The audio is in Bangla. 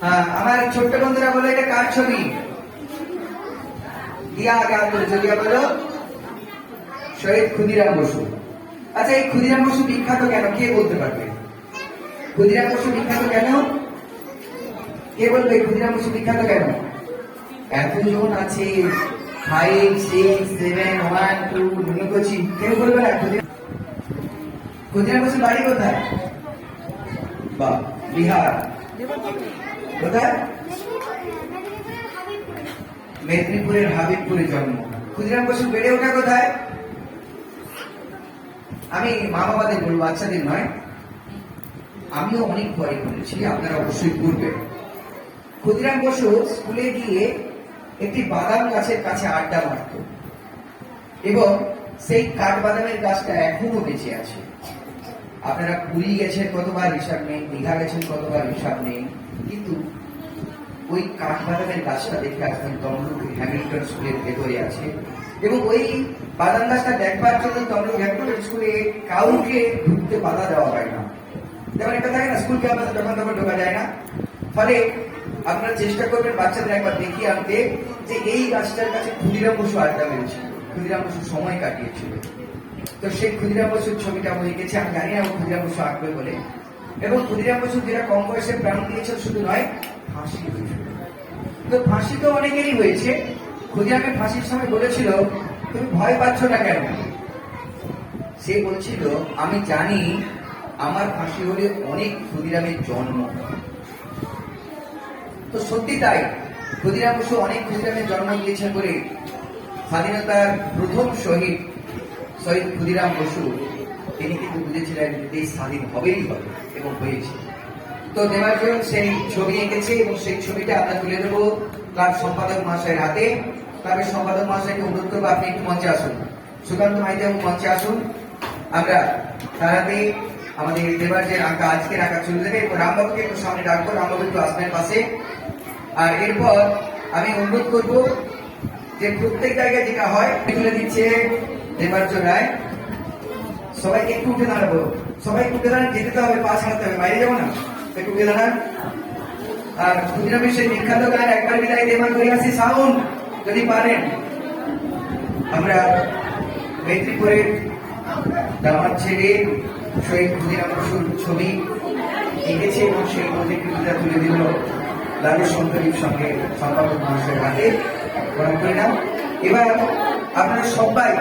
হ্যাঁ আমার ছোট্ট বন্ধুরা বলে, এটা কার ছবি? দিয়া আগে তুলেছো দিয়া বলো। শহীদ ক্ষুদিরাম বসু। আচ্ছা এই ক্ষুদিরাম বসু বিখ্যাত কেন? কে বলতে পারবে? ক্ষুদিরাম বসু বিখ্যাত কেন? কে বলবে? ক্ষুদিরাম বসু বিখ্যাত কেন? এতজন আছে। Five six seven one two নুনুকচি কেউ বলবে না ক্ষুদিরাম বসু, বাড়ি কোথায়? বা, বিহার। কোথায়? মেদিনীপুরের হাবিবপুরে জন্ম। ক্ষুদিরাম বসু বেড়ে ওঠা কোথায়? আমি মা বাবাদের বলব বাচ্চাদের নয় আমিও অনেক পরে করেছি আপনারা অবশ্যই করবেন ক্ষুদিরাম বসু স্কুলে গিয়ে একটি বাদাম গাছের কাছে আড্ডা মারত। এবং সেই কাঠবাদামের গাছটা এখনও বেঁচে আছে। আপনারা পুরী গেছেন কতবার হিসাব নেই, দীঘা গেছেন কতবার হিসাব নেই? কিন্তু ওই কাঠবাদামের গাছটা দেখে আসবেন তমলুক হ্যামিল্টন স্কুলের ভেতরে আছে। এবং ওই বাদাম গাছটা দেখবার জন্য তমলুক হ্যামিল্টন স্কুলে কাউকে ঢুকতে বাধা দেওয়া হয় না। যেমন একটা থাকে না স্কুল ক্যাম্পাসে যখন তখন ঢোকা যায় না। ফলে আপনারা চেষ্টা করবেন বাচ্চাদের একবার দেখিয়ে আনতে যে এই গাছটার কাছে ক্ষুদিরাম বসু আড্ডা মেরেছিল। ক্ষুদিরাম বসু সময় কাটিয়েছিল। তো সেই ক্ষুদিরাম বসুর ছবিটা আমি এঁকেছি, আমি জানি না ও ক্ষুদিরাম বসু আঁকবে বলে। এবং ক্ষুদিরাম বসু যেটা কম বয়সে প্রাণ দিয়েছিল শুধু নয়, ফাঁসি তো ফাঁসি তো অনেকেরই হয়েছে। ক্ষুদিরামের ফাঁসির সময় বলেছিল, তুমি ভয় পাচ্ছ না কেন? সে বলছিল, আমি জানি আমার ফাঁসি হলে অনেক ক্ষুদিরামের জন্ম তো সত্যি তাই, ক্ষুদিরাম বসু অনেক ক্ষুদিরামের জন্ম দিয়েছেন বলে স্বাধীনতার প্রথম শহীদ শহীদ ক্ষুদিরাম বসু, তিনি কিন্তু বুঝেছিলেন দেশ স্বাধীন হবেই হবে এবং হয়েছে। তো দেবার্জন সেই ছবি এঁকেছে এবং সেই ছবিটা আমরা তুলে দেবো ক্লাব সম্পাদক মহাশয়ের হাতে। ক্লাবের সম্পাদক মহাশয়কে অনুরোধ করব, আপনি একটু মঞ্চে আসুন। সুকান্ত মাইতে মঞ্চে আসুন। আমরা তার হাতে আমাদের যে আঁকা, আজকের আঁকা চলে দেবে এবং রামবাবুকে একটু সামনে ডাকবো, রামবাবু একটু আসবেন পাশে। আর এরপর আমি অনুরোধ করব যে প্রত্যেক জায়গায় যেটা হয়, তুলে দিচ্ছে দেবার্য রায়, সবাইকে একটু উঠে দাঁড়াবো। সবাই উঠে দাঁড়ান, যেতে তো হবে পাঁচ হাতে হবে, বাইরে যাব না। একটু উঠে দাঁড়ান। আর ক্ষুদিরামের সেই বিখ্যাত গান, একবার বিদায় দেবার করে আসি, সাউন্ড, যদি পারেন। আমরা মেদিনীপুরের দামার ছেড়ে শহীদ ক্ষুদিরাম বসুর ছবি এঁকেছে এবং সেই মধ্যে প্রতিকৃতিটা তুলে দিল লালু শঙ্করীর সঙ্গে সম্পাদক মহাশয়ের হাতে। গ্রহণ করে এবার আপনারা সবাই